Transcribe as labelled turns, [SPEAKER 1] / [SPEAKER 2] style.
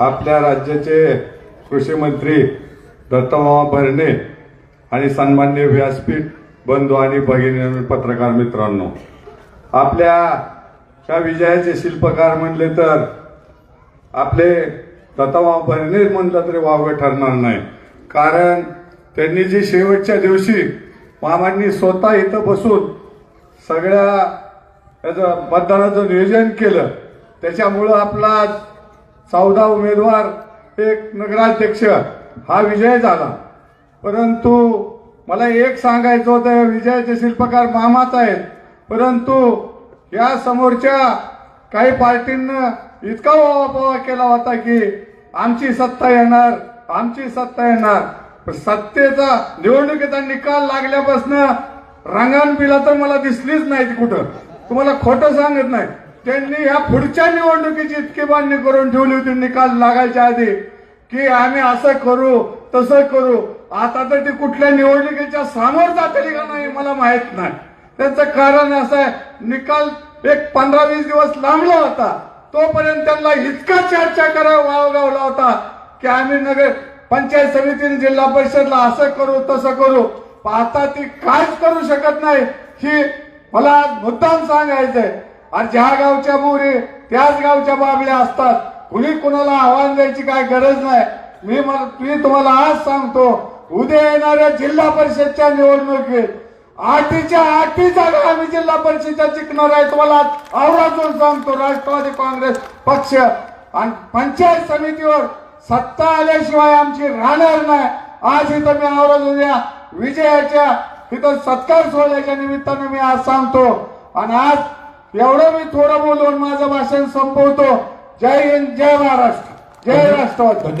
[SPEAKER 1] आपल्या राज्याचे कृषी मंत्री दत्तमामा भरणे आणि सन्मान्य व्यासपीठ बंधू आणि भगिनी पत्रकार मित्रांनो आपल्या त्या विजयाचे शिल्पकार म्हणले तर आपले दत्तमामा भरणे म्हणलं तरी वावगं ठरणार नाही. कारण त्यांनी जी शेवटच्या दिवशी मामांनी स्वतः इथं बसून सगळ्या याचं मतदानाचं नियोजन केलं त्याच्यामुळं आपला चौदा उमेदवार एक नगराध्यक्ष हा विजय झाला. परंतु मला एक सांगायचं होतं विजयाचे शिल्पकार मामाच आहेत. परंतु या समोरच्या काही पार्टींना इतका वावापोवा केला होता की आमची सत्ता येणार आमची सत्ता येणार. सत्तेचा निवडणुकीचा निकाल लागल्यापासून रंगान बिला तर मला दिसलीच नाही ती कुठं. तुम्हाला खोटं सांगत नाही. त्यांनी ह्या पुढच्या निवडणुकीची इतकी बांधणी करून ठेवली होती निकाल लागायच्या आधी की आम्ही असं करू तसं करू. आता तर ती कुठल्या निवडणुकीच्या सामोर जातली का नाही मला माहीत नाही. त्याचं कारण असं आहे निकाल एक पंधरा वीस दिवस लांबला होता. तोपर्यंत त्यांना इतका चर्चा करा वाव गावला होता की आम्ही नगर पंचायत समितीने जिल्हा परिषदला असं करू तसं करू. आता ती काहीच करू शकत नाही ही मला मुद्दाम सांगायचंय. आणि ज्या गावच्या मोरी त्याच गावच्या बाबड्या असतात. कुणी कुणाला आव्हान द्यायची काय गरज नाही. मी मी तुम्हाला आज सांगतो उद्या येणाऱ्या जिल्हा परिषदच्या निवडणुकीत आठीच्या आठी जागा आम्ही जिल्हा परिषदच्या जिंकणार आहे. तुम्हाला आज आवर्जून सांगतो राष्ट्रवादी काँग्रेस पक्ष आणि पंचायत समितीवर सत्ता आल्याशिवाय आमची राहणार नाही. आज इथं मी आवर्जून या विजयाच्या तिथं सत्कार सोहळ्याच्या निमित्तानं मी आज सांगतो. आणि आज एवढं मी थोडं बोलून माझं भाषण संपवतो. जय हिंद जय महाराष्ट्र. जय राष्ट्रवादी.